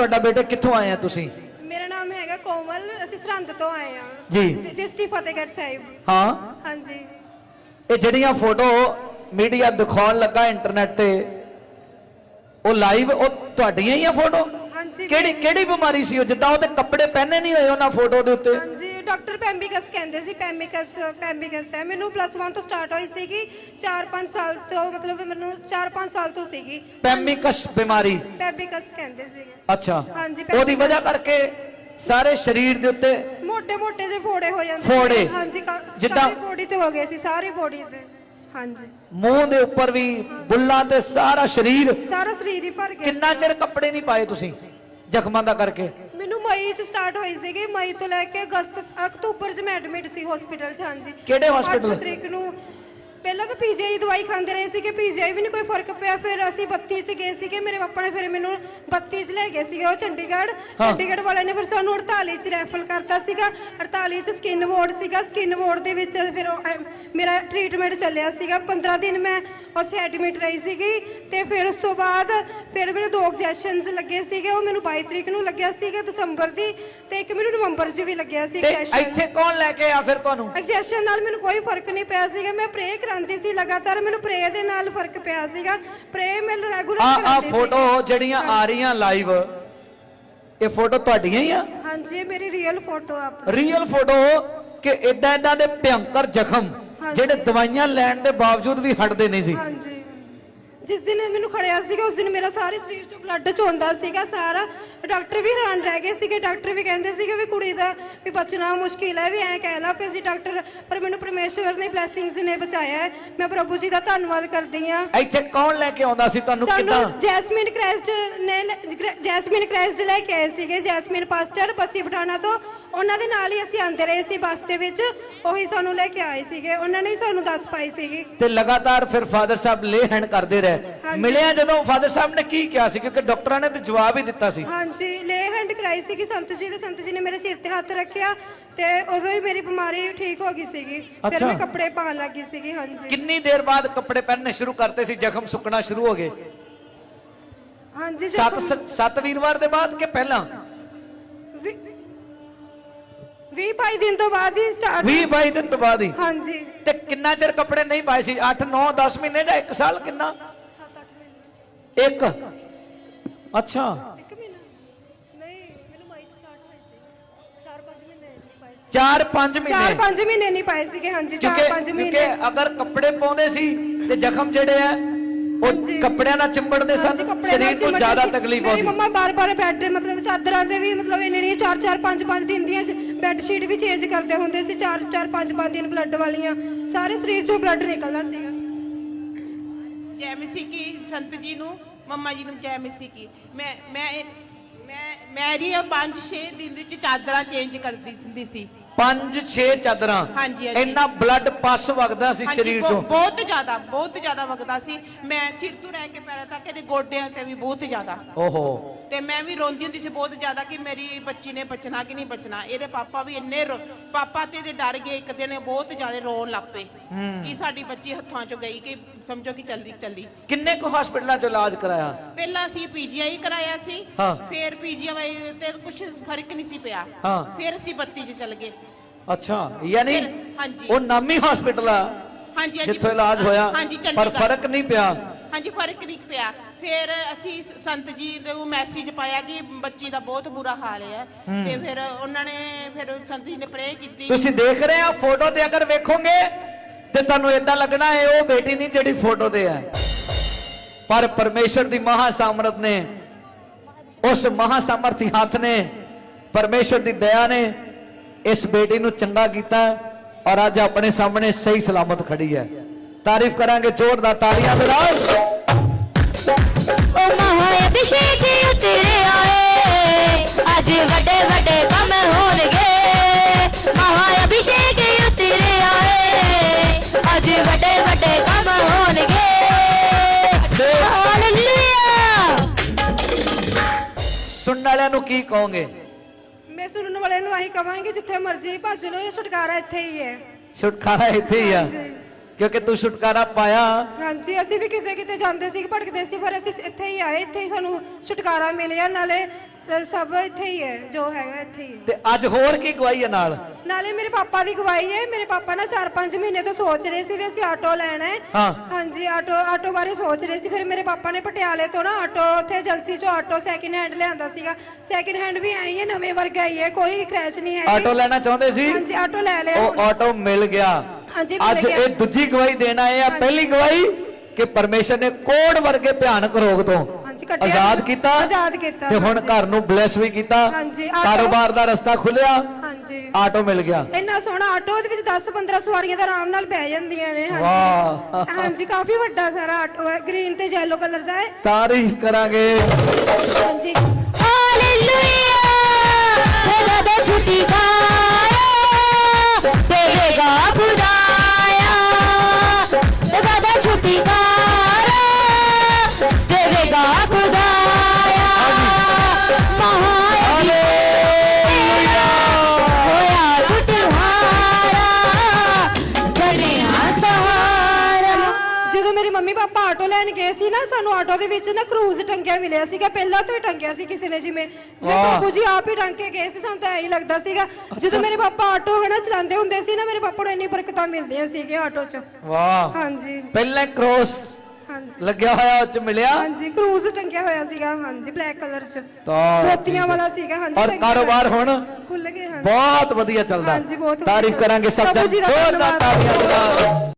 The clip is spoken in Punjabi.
ਤੁਹਾਡਾ ਬੇਟੇ ਕਿੱਥੋਂ ਆਏ ਆ ਤੁਸੀਂ? ਮੇਰਾ ਨਾਮ ਹੈਗਾ ਕੋਮਲ ਅਸੀਂ ਸਰਹੰਦ ਤੋਂ ਆਏ ਹਾਂ। ਜੀ। ਡਿਸਟ੍ਰਿਕਟ ਫਤਿਹਗੜ੍ਹ ਸਾਹਿਬ। ਹਾਂ। ਹਾਂਜੀ। ਇਹ ਜਿਹੜੀਆਂ ਫੋਟੋ ਮੀਡੀਆ ਦਿਖਾਉਣ ਲੱਗਾ ਇੰਟਰਨੈਟ ਤੇ ਉਹ ਲਾਈਵ ਉਹ ਤੁਹਾਡੀਆਂ ਹੀ ਆ ਫੋਟੋ? ਹਾਂਜੀ। ਕਿਹੜੀ ਕਿਹੜੀ ਬਿਮਾਰੀ ਸੀ ਉਹ? ਜਿੱਦਾਂ ਉਹਦੇ ਕੱਪੜੇ ਪਹਿਨੇ ਨਹੀਂ ਹੋਏ ਉਹਨਾਂ ਫੋਟੋ ਦੇ ਉੱਤੇ? ਹਾਂਜੀ। ਡਾਕਟਰ ਪੈਮਬਿਕਸ ਕਹਿੰਦੇ ਸੀ ਪੈਮਬਿਕਸ ਪੈਮਬਿਕਸ ਹੈ। ਮੈਨੂੰ ਪਲੱਸ 1 ਤੋਂ ਸਟਾਰਟ ਹੋਈ ਸੀਗੀ 4-5 ਸਾਲ ਤੋਂ ਮਤਲਬ ਮੈਨੂੰ 4-5 ਸਾਲ ਤੋਂ ਸੀਗੀ। ਪੈਮਬਿਕਸ ਬਿਮਾਰੀ। ਪੈਮਬਿਕਸ ਕਹਿੰਦੇ ਸੀਗੇ। ਅੱਛਾ। ਹਾਂਜੀ ਉਹਦੀ ਵਜ੍ਹਾ ਕਰਕੇ ਸਾਰੇ ਸਰੀਰ ਦੇ ਉੱਤੇ ਮੋٹے ਮੋٹے ਜਿਹੇ ਫੋੜੇ ਹੋ ਜਾਂਦੇ ਫੋੜੇ। ਹਾਂਜੀ ਜਿੱਦਾਂ ਬੋਡੀ ਤੇ ਹੋ ਗਏ ਸੀ ਸਾਰੀ ਬੋਡੀ ਤੇ। ਹਾਂਜੀ। ਮੂੰਹ ਦੇ ਉੱਪਰ ਵੀ ਬੁੱਲਾਂ ਤੇ ਸਾਰਾ ਸਰੀਰ ਸਾਰਾ ਸਰੀਰ ਹੀ ਭਰ ਗਿਆ ਕਿੰਨਾ ਚਿਰ ਕੱਪੜੇ ਨਹੀਂ ਪਾਏ ਤੁਸੀਂ ਜ਼ਖਮਾਂ ਦਾ ਕਰਕੇ? ਮਈ ਚ ਸਟਾਰਟ ਹੋਈ ਸੀਗੀ ਮਈ ਤੋਂ ਲੈ ਕੇ ਅਗਸਤ ਅਕਤੂਬਰ ਚ ਮੈਂ ਐਡਮਿਟ ਸੀ ਹਸਪੀਟਲ ਚ ਹਾਂਜੀ ਕਿਹੜੇ hospital? ਤਰੀਕ ਨੂੰ ਪਹਿਲਾਂ ਤਾਂ ਪੀਜੀਆਈ ਦਵਾਈ ਖਾਂਦੇ ਰਹੇ ਸੀਗੇ ਪੀਜੀਆਈ ਵੀ ਨਹੀਂ ਕੋਈ ਫ਼ਰਕ ਪਿਆ। ਫਿਰ ਅਸੀਂ 32 ਚ ਗਏ ਸੀਗੇ ਮੇਰੇ ਪਾਪਾ ਨੇ ਫਿਰ ਮੈਨੂੰ 32 ਚ ਲੈ ਗਏ ਸੀਗੇ ਉਹ ਚੰਡੀਗੜ੍ਹ। ਚੰਡੀਗੜ੍ਹ ਵਾਲਿਆਂ ਨੇ ਫਿਰ ਸਾਨੂੰ 48 ਚ ਰੈਫਰ ਕਰਤਾ ਸੀਗਾ। 48 ਚ ਸਕਿਨ ਵਾਰਡ ਸੀਗਾ ਸਕਿਨ ਵਾਰਡ ਦੇ ਵਿੱਚ ਫਿਰ ਉਹ, ਅਮ, ਮੇਰਾ ਟ੍ਰੀਟਮੈਂਟ ਚੱਲਿਆ ਸੀਗਾ। 15 ਦਿਨ ਮੈਂ ਉੱਥੇ ਐਡਮਿਟ ਰਹੀ ਸੀਗੀ ਤੇ ਫਿਰ ਉਸ ਤੋਂ ਬਾਅਦ ਫਿਰ ਮੇਰੇ ਦੋ ਇੰਜੈਕਸ਼ਨਸ ਲੱਗੇ ਸੀਗੇ। ਉਹ ਮੈਨੂੰ 22 ਤਰੀਕ ਨੂੰ ਲੱਗਿਆ ਸੀਗਾ ਦਸੰਬਰ ਦੀ ਤੇ ਇੱਕ ਮੈਨੂੰ ਨਵੰਬਰ 'ਚ ਵੀ ਲੱਗਿਆ ਸੀ ਤੇ ਇੱਥੇ ਕੌਣ ਲੈ ਕੇ ਆ ਫਿਰ ਤੁਹਾਨੂੰ? ਇੰਜੈਕਸ਼ਨ ਨਾਲ ਮੈਨੂੰ ਕੋਈ ਫ਼ਰਕ ਨਹੀਂ ਪਿਆ ਸੀਗਾ। ਮੈਂ ਪ੍ਰੇ ਕਰਾਂਦੀ ਸੀ ਲਗਾਤਾਰ ਮੈਨੂੰ ਪ੍ਰੇ ਦੇ ਨਾਲ ਫ਼ਰਕ ਪਿਆ ਸੀਗਾ। ਪ੍ਰੇ ਮੈਂ ਰੈਗੂਲਰ ਆ ਆ ਸੀ ਫੋਟੋ ਜਿਹੜੀਆਂ ਆ ਰਹੀਆਂ ਲਾਈਵ ਇਹ ਫੋਟੋ ਤੁਹਾਡੀਆਂ ਹੀ ਆ? ਹਾਂਜੀ ਇਹ ਮੇਰੀ ਰੀਅਲ ਫੋਟੋ ਆਪ ਰੀਅਲ ਫੋਟੋ ਕਿ ਇਦਾਂ ਇਦਾਂ ਦੇ ਭਿਅੰਕਰ ਜ਼ਖਮ। ਜਿਹੜੇ ਦਵਾਈਆਂ ਲੈਣ ਦੇ ਬਾਵਜੂਦ ਵੀ ਹਟਦੇ ਨਹੀਂ ਸੀ। ਹਾਂਜੀ। ਜਿਸ ਦਿਨ ਮੈਨੂੰ ਖੜਿਆ ਸੀਗਾ ਉਸ ਦਿਨ ਮੇਰਾ ਸਾਰੇ ਸਰੀਰ ਚੋਂ ਬਲੱਡ ਚੋਂਦਾ ਸੀਗਾ ਸਾਰਾ। ਡਾਕਟਰ ਵੀ ਹੈਰਾਨ ਰਹਿ ਗਏ ਸੀਗੇ। ਡਾਕਟਰ ਵੀ ਕਹਿੰਦੇ ਸੀਗੇ ਵੀ ਕੁੜੀ ਦਾ ਵੀ ਬਚਣਾ ਮੁਸ਼ਕਿਲ ਹੈ ਵੀ ਐਂ ਕਹਿ ਲਾ ਪਏ ਸੀ ਡਾਕਟਰ ਪਰ ਮੈਨੂੰ ਪਰਮੇਸ਼ਵਰ ਨੇ ਬਲੇਸਿੰਗਸ ਨੇ ਬਚਾਇਆ ਹੈ। ਮੈਂ ਪ੍ਰਭੂ ਜੀ ਦਾ ਧੰਨਵਾਦ ਕਰਦੀ ਹਾਂ। ਇੱਥੇ ਕੌਣ ਲੈ ਕੇ ਆਉਂਦਾ ਸੀ? ਤੁਹਾਨੂੰ ਕਿਦਾਂ? ਸਾਨੂੰ ਜੈਸਮਿਨ ਕ੍ਰੈਸਟ ਨੇ ਲੈ- ਜੈਸਮਿਨ ਕ੍ਰੈਸਟ ਲੈ ਕੇ ਆਏ ਸੀਗੇ। ਜੈਸਮਿਨ ਪਾਸਟਰ ਬਸੀ ਪਠਾਣਾ ਤੋਂ ਉਹਨਾਂ ਦੇ ਨਾਲ ਹੀ ਅਸੀਂ ਆਂਦੇ ਰਹੇ ਸੀ ਬੱਸ ਦੇ ਵਿੱਚ। ਉਹੀ ਸਾਨੂੰ ਲੈ ਕੇ ਆਏ ਸੀਗੇ। ਉਹਨਾਂ ਨੇ ਹੀ ਸਾਨੂੰ ਦੱਸ ਪਾਈ ਸੀਗੀ। ਤੇ ਲਗਾਤਾਰ ਫਿਰ ਫਾਦਰ ਸਾਹਿਬ ਲੇ ਹੈਂਡ ਕਰਦੇ ਰਹੇ। ਹਾਂਜੀ। ਮਿਲਿਆ ਜਦੋਂ ਫਾਦਰ ਸਾਹਿਬ ਨੇ ਕੀ ਕਿਹਾ ਸੀ? ਕਿਉਂਕਿ ਡਾਕਟਰਾਂ ਨੇ ਤੇ ਜਵਾਬ ਹੀ ਦਿੱਤਾ ਸੀ। ਹਾਂਜੀ ਲੇ ਹੈਂਡ ਕਰਾਈ ਸੀਗੀ ਸੰਤ ਜੀ ਦੇ। ਸੰਤ ਜੀ ਨੇ ਮੇਰੇ ਸਿਰ ਤੇ ਹੱਥ ਰੱਖਿਆ ਤੇ ਉਦੋਂ ਹੀ ਮੇਰੀ ਬਿਮਾਰੀ ਠੀਕ ਹੋ ਗਈ ਸੀਗੀ। ਫਿਰ ਅੱਛਾ। ਮੈਂ ਕੱਪੜੇ ਪਾਉਣ ਲੱਗੀ ਸੀਗੀ ਹਾਂਜੀ। ਕਿੰਨੀ ਦੇਰ ਬਾਅਦ ਕੱਪੜੇ ਪਹਿਨਣੇ ਸ਼ੁਰੂ ਕਰਤੇ ਸੀ? ਜ਼ਖਮ ਸੁੱਕਣਾ ਸ਼ੁਰੂ ਹੋ ਗਏ। ਹਾਂਜੀ ਸੱਤ ਸੱਤ ਵੀਰਵਾਰ ਦੇ ਬਾਅਦ ਕਿ ਪਹਿਲਾਂ? ਵੀ 20 22 ਦਿਨ ਤੋਂ ਬਾਅਦ ਹੀ ਸਟਾਰਟ 20 22 ਦਿਨ ਤੋਂ ਬਾਅਦ ਹੀ? ਹਾਂਜੀ। ਤੇ ਕਿੰਨਾ ਚਿਰ ਕੱਪੜੇ ਨਹੀਂ ਪਾਏ ਸੀ? 8 9 10 ਮਹੀਨੇ ਜਾਂ 1 ਸਾਲ ਕਿੰਨਾ? 1 ਅੱਛਾ। ਇੱਕ ਮਹੀਨਾ। ਨਹੀਂ ਮੈਨੂੰ ਮਾਈ ਸਟਾਰਟ ਹੋਈ ਸੀ। 4-5 ਮਹੀਨੇ ਨਹੀਂ ਪਾਏ 4 5 ਮਹੀਨੇ? 4-5 ਮਹੀਨੇ ਨਹੀਂ ਪਾਏ ਸੀਗੇ ਹਾਂਜੀ ਕਿਉਂਕਿ 4-5 ਕਿਉਂਕਿ ਮਹੀਨੇ ਅਗਰ ਕੱਪੜੇ ਪਾਉਂਦੇ ਸੀ ਤੇ ਜ਼ਖਮ ਜਿਹੜੇ ਆ ਉਹ। ਕੱਪੜਿਆਂ ਨਾਲ ਚਿੰਬੜਦੇ ਸਨ ਸਰੀਰ ਨੂੰ ਜ਼ਿਆਦਾ। ਤਕਲੀਫ ਮੇਰੀ ਹੁੰਦੀ ਮੰਮਾ ਬਾਰ-ਬਾਰ ਬੈੱਡ ਮਤਲਬ ਚਾਦਰਾਂ ਤੇ ਵੀ ਮਤਲਬ ਇੰਨੇ ਨਹੀਂ 4-4 5-5 ਦਿਨ ਦੀਆਂ ਬੈੱਡ ਸ਼ੀਟ ਵੀ ਚੇਂਜ ਕਰਦੇ ਹੁੰਦੇ ਸੀ 4-4 5-5 ਦਿਨ ਬਲੱਡ ਵਾਲੀਆਂ। ਸਾਰੇ ਸਰੀਰ ਚੋਂ ਬਲੱਡ ਨਿਕਲਦਾ ਸੀਗਾ। ਜੈ ਮਸੀਹ ਕੀ ਸੰਤ ਜੀ ਨੂੰ ਮੰਮਾ ਜੀ ਨੂੰ ਜੈ ਮਸੀਹ ਕੀ। ਮੈਂ ਮੈਂ ਮੈਂ ਮੈਰੀ 5-6 ਦਿਨ ਵਿੱਚ ਚਾਦਰਾਂ ਚੇਂਜ ਕਰਦੀ ਹੁੰਦੀ ਸੀ। 5 6 ਚਾਦਰਾਂ। ਹਾਂਜੀ, ਹਾਂਜੀ। ਇੰਨਾ ਬਲੱਡ ਪਸ ਵਗਦਾ ਸੀ ਹਾਂਜੀ, ਸਰੀਰ ਚੋਂ। ਬਹੁਤ ਜ਼ਿਆਦਾ ਬਹੁਤ ਜ਼ਿਆਦਾ ਵਗਦਾ ਸੀ। ਮੈਂ ਸਿਰ ਤੋਂ ਰਹਿ ਕੇ ਪੈਰਾਂ ਤੱਕ ਇਹਦੇ ਗੋਡਿਆਂ ਤੇ ਵੀ ਬਹੁਤ ਜ਼ਿਆਦਾ। ਓਹੋ। ਤੇ ਮੈਂ ਵੀ ਰੋਂਦੀ ਹੁੰਦੀ ਸੀ ਬਹੁਤ ਜ਼ਿਆਦਾ ਕਿ ਮੇਰੀ ਬੱਚੀ ਨੇ ਬਚਣਾ ਕਿ ਨਹੀਂ ਬਚਣਾ। ਇਹਦੇ ਪਾਪਾ ਵੀ ਇੰਨੇ ਰੋ- ਪਾਪਾ ਤੇ ਇਹਦੇ ਡਰ ਗਏ ਇੱਕ ਦਿਨ ਬਹੁਤ ਜ਼ਿਆਦਾ ਰੋਣ ਲੱਪੇ ਕਿ ਸਾਡੀ ਬੱਚੀ ਹੱਥਾਂ ਚੋਂ ਗਈ ਕਿ ਸਮਝੋ ਕਿ ਜਲਦੀ ਚੱਲੀ। ਕਿੰਨੇ ਕੁ ਹਸਪੀਟਲਾਂ 'ਚ ਇਲਾਜ ਕਰਾਇਆ? ਪਹਿਲਾਂ ਅਸੀਂ ਪੀਜੀਆਈ ਕਰਾਇਆ ਸੀ। ਹਾਂ। ਫਿਰ ਪੀਜੀਆਈ ਤੇ ਕੁਝ ਫ਼ਰਕ ਨਹੀਂ ਸੀ ਪਿਆ। ਹਾਂ। ਫਿਰ ਅਸੀਂ 32 ਚ ਚੱਲ ਗਏ। ਅੱਛਾ ਯਾਨੀ ਹਾਂਜੀ। ਉਹ ਨਾਮੀ ਹਸਪੀਟਲ ਆ ਹਾਂਜੀ ਹਾਂਜੀ ਜਿੱਥੋਂ ਇਲਾਜ ਹੋਇਆ ਹਾਂਜੀ ਪਰ ਚੰਡੀਗੜ੍ਹ ਫ਼ਰਕ ਨਹੀਂ ਪਿਆ। ਹਾਂਜੀ ਫ਼ਰਕ ਨਹੀਂ ਪਿਆ। ਫਿਰ ਅਸੀਂ ਸ- ਸੰਤ ਜੀ ਦੇ ਉਹ ਮੈਸੇਜ ਪਾਇਆ ਕਿ ਬੱਚੀ ਦਾ ਬਹੁਤ ਬੁਰਾ ਹਾਲ ਹੈ ਤੇ ਫਿਰ ਉਹਨਾਂ ਨੇ ਫਿਰ ਸੰਤ ਜੀ ਨੇ ਪ੍ਰੇ ਕੀਤੀ। ਤੁਸੀਂ ਦੇਖ ਰਹੇ ਆ ਫੋਟੋ ਤੇ ਅਗਰ ਵੇਖੋਗੇ ਤੇ ਤੁਹਾਨੂੰ ਇਦਾਂ ਲੱਗਣਾ ਹੈ ਉਹ ਬੇਟੀ ਨਹੀਂ ਜਿਹੜੀ ਫੋਟੋ ਤੇ ਹੈ। ਪਰ ਪਰਮੇਸ਼ਰ ਦੀ ਮਹਾ ਸਾਮਰਥ ਨੇ ਉਸ ਮਹਾ ਸਾਮਰਥੀ ਹੱਥ ਨੇ ਪਰਮੇਸ਼ਰ ਦੀ ਦਇਆ ਨੇ ਇਸ ਬੇਟੀ ਨੂੰ ਚੰਗਾ ਕੀਤਾ ਔਰ ਅੱਜ ਆਪਣੇ ਸਾਹਮਣੇ ਸਹੀ ਸਲਾਮਤ ਖੜੀ ਹੈ। ਤਾਰੀਫ ਕਰਾਂਗੇ ਜ਼ੋਰਦਾਰ ਤਾੜੀਆਂ ਦੇ ਨਾਲ। ਉਹ ਮਹਾ ਅਭਿਸ਼ੇਕ ਉਤਰੇ ਆਏ ਅੱਜ ਵੱਡੇ ਵੱਡੇ ਕੰਮ ਹੋਣਗੇ। ਮਹਾ ਅਭਿਸ਼ੇਕ ਉਤਰੇ ਆਏ ਅੱਜ ਵੱਡੇ ਵੱਡੇ ਕੰਮ ਹੋਣਗੇ। ਹਾਲੇਲੂਇਆ। ਸੁਣਨ ਵਾਲਿਆਂ ਨੂੰ ਕੀ ਕਹੋਗੇ? ਮੈਂ ਸੁਣਨ ਵਾਲਿਆਂ ਨੂੰ ਆਹੀ ਕਵਾਂਗੀ ਜਿੱਥੇ ਮਰਜ਼ੀ ਭੱਜ ਲਓ ਇਹ ਛੁਟਕਾਰਾ ਇੱਥੇ ਹੀ ਹੈ। ਛੁਟਕਾਰਾ ਇੱਥੇ ਹੀ ਆ। ਹਾਂਜੀ। ਕਿਉਂਕਿ ਤੂੰ ਛੁਟਕਾਰਾ ਪਾਇਆ। ਹਾਂਜੀ ਅਸੀਂ ਵੀ ਕਿਤੇ ਕਿਤੇ ਜਾਂਦੇ ਸੀ ਭਟਕਦੇ ਸੀ ਪਰ ਅਸੀਂ ਇੱਥੇ ਹੀ ਆਏ ਇੱਥੇ ਹੀ ਸਾਨੂੰ ਛੁਟਕਾਰਾ ਮਿਲਿਆ। ਨਾਲੇ ਤੇ ਸਭ ਇੱਥੇ ਹੀ ਹੈ ਜੋ ਹੈਗਾ ਇੱਥੇ ਹੀ ਹੈ। ਤੇ ਅੱਜ ਹੋਰ ਕੀ ਗਵਾਈ ਹੈ ਨਾਲ? ਨਾਲੇ ਮੇਰੇ ਪਾਪਾ ਦੀ ਗਵਾਹੀ ਹੈ ਮੇਰੇ ਪਾਪਾ ਨਾ 4-5 ਮਹੀਨੇ ਤੋਂ ਸੋਚ ਰਹੇ ਸੀ ਵੀ ਅਸੀਂ ਆਟੋ ਲੈਣਾ ਹੈ। ਹਾਂ। ਹਾਂਜੀ ਆਟੋ ਆਟੋ ਬਾਰੇ ਸੋਚ ਰਹੇ ਸੀ ਫਿਰ ਮੇਰੇ ਪਾਪਾ ਨੇ ਪਟਿਆਲੇ ਤੋਂ ਨਾ ਆਟੋ ਉੱਥੇ ਏਜੰਸੀ ਚੋਂ ਆਟੋ ਸੈਕਿੰਡ ਹੈਂਡ ਲਿਆਂਦਾ ਸੀਗਾ। ਸੈਕਿੰਡ ਹੈਂਡ ਵੀ ਆਈ ਹੈ ਨਵੇਂ ਵਰਗਾ ਹੀ ਹੈ ਕੋਈ ਕ੍ਰੈਸ਼ ਨਹੀਂ ਹੈ ਆਟੋ ਲੈਣਾ ਚਾਹੁੰਦੇ ਸੀ? ਹਾਂਜੀ ਆਟੋ ਲੈ ਲਿਆ ਉਹ ਹੁਣ। ਆਟੋ ਮਿਲ ਗਿਆ। ਹਾਂਜੀ, ਮਿਲ ਅੱਜ ਗਿਆ। ਇਹ ਦੂਜੀ ਗਵਾਹੀ ਦੇਣ ਆਏ ਆ। ਪਹਿਲੀ ਗਵਾਹੀ ਕਿ ਪਰਮੇਸ਼ਰ ਨੇ ਕੋੜ ਵਰਗੇ ਭਿਆਨਕ ਰੋਗ ਤੋਂ ਹਾਂਜੀ, ਕੱਢਿਆ। ਆਜ਼ਾਦ ਕੀਤਾ। ਆਜ਼ਾਦ ਕੀਤਾ, ਤੇ ਹੁਣ ਹਾਂਜੀ। ਘਰ ਨੂੰ ਬਲੈਸ ਵੀ ਕੀਤਾ। ਹਾਂਜੀ, ਆਟੋ- ਕਾਰੋਬਾਰ ਦਾ ਰਸਤਾ ਖੁੱਲਿਆ ਹਾਂਜੀ। ਆਟੋ ਮਿਲ ਗਿਆ। ਇੰਨਾ ਸੋਹਣਾ ਆਟੋ ਉਹਦੇ ਵਿੱਚ 10-15 ਸਵਾਰੀਆਂ ਤਾਂ ਆਰਾਮ ਨਾਲ ਬਹਿ ਜਾਂਦੀਆਂ ਨੇ ਵਾਹ। ਹਾਂਜੀ ਹਾਂਜੀ ਕਾਫੀ ਵੱਡਾ ਸਾਰਾ ਆਟੋ ਹੈ ਗ੍ਰੀਨ ਤੇ ਯੈਲੋ ਕਲਰ ਦਾ ਹੈ। ਤਾਰੀਫ ਕਰਾਂਗੇ। ਹਾਂਜੀ। ਹਾਲੇਲੂਇਆ ਤੇਰਾ ਦੇ ਛੁੱਟੀ ਖਾਇਆ ਮੰਮੀ ਪਾਪਾ ਆਟੋ ਲੈਣ ਗਏ ਸੀ ਨਾ ਸਾਨੂੰ ਆਟੋ ਦੇ ਵਿੱਚ ਨਾ ਕਰੂਜ਼ ਟੰਗਿਆ ਮਿਲਿਆ ਸੀਗਾ ਪਹਿਲਾਂ ਤੋਂ ਹੀ ਟੰਗਿਆ ਸੀ ਕਿਸੇ ਨੇ ਜਿਵੇਂ ਜਿਵੇਂ ਵਾਹ। ਬਾਬੂ ਜੀ ਆਪ ਹੀ ਟੰਗ ਕੇ ਗਏ ਸੀ ਸਾਨੂੰ ਤਾਂ ਐਂ ਹੀ ਲੱਗਦਾ ਸੀਗਾ। ਜਦੋਂ ਮੇਰੇ ਪਾਪਾ ਆਟੋ ਹਨਾ ਚਲਾਉਂਦੇ ਹੁੰਦੇ ਸੀ ਨਾ ਮੇਰੇ ਪਾਪਾ ਨੂੰ ਇੰਨੀ ਬਰਕਤਾਂ ਮਿਲਦੀਆਂ ਸੀਗੀਆਂ ਆਟੋ 'ਚ। ਵਾਹ। ਹਾਂਜੀ। ਪਹਿਲੇ ਕ੍ਰੋਸ ਹਾਂਜੀ। ਲੱਗਿਆ ਹੋਇਆ ਉੱਚ ਮਿਲਿਆ। ਹਾਂਜੀ ਕਰੂਜ਼ ਟੰਗਿਆ ਹੋਇਆ ਸੀਗਾ ਹਾਂਜੀ ਬਲੈਕ ਕਲਰ 'ਚ। ਤਾਂ ਮੋਤੀਆਂ ਵਾਲਾ ਸੀਗਾ ਹਾਂਜੀ ਔਰ ਟੰਗਿਆ ਕਾਰੋਬਾਰ ਹੋਇਆ। ਹੁਣ ਖੁੱਲ ਗਏ ਹਾਂਜੀ। ਬਹੁਤ ਵਧੀਆ ਚੱਲਦਾ। ਹਾਂਜੀ, ਬਹੁਤ ਵਧੀਆ ਤਾਰੀਫ ਕਰਾਂਗੇ ਸਭ ਜੀ ਦਾ ਜ਼ੋਰਦਾਰ ਧੰਨਵਾਦ। ਤਾੜੀਆਂ ਦੇ ਨਾਲ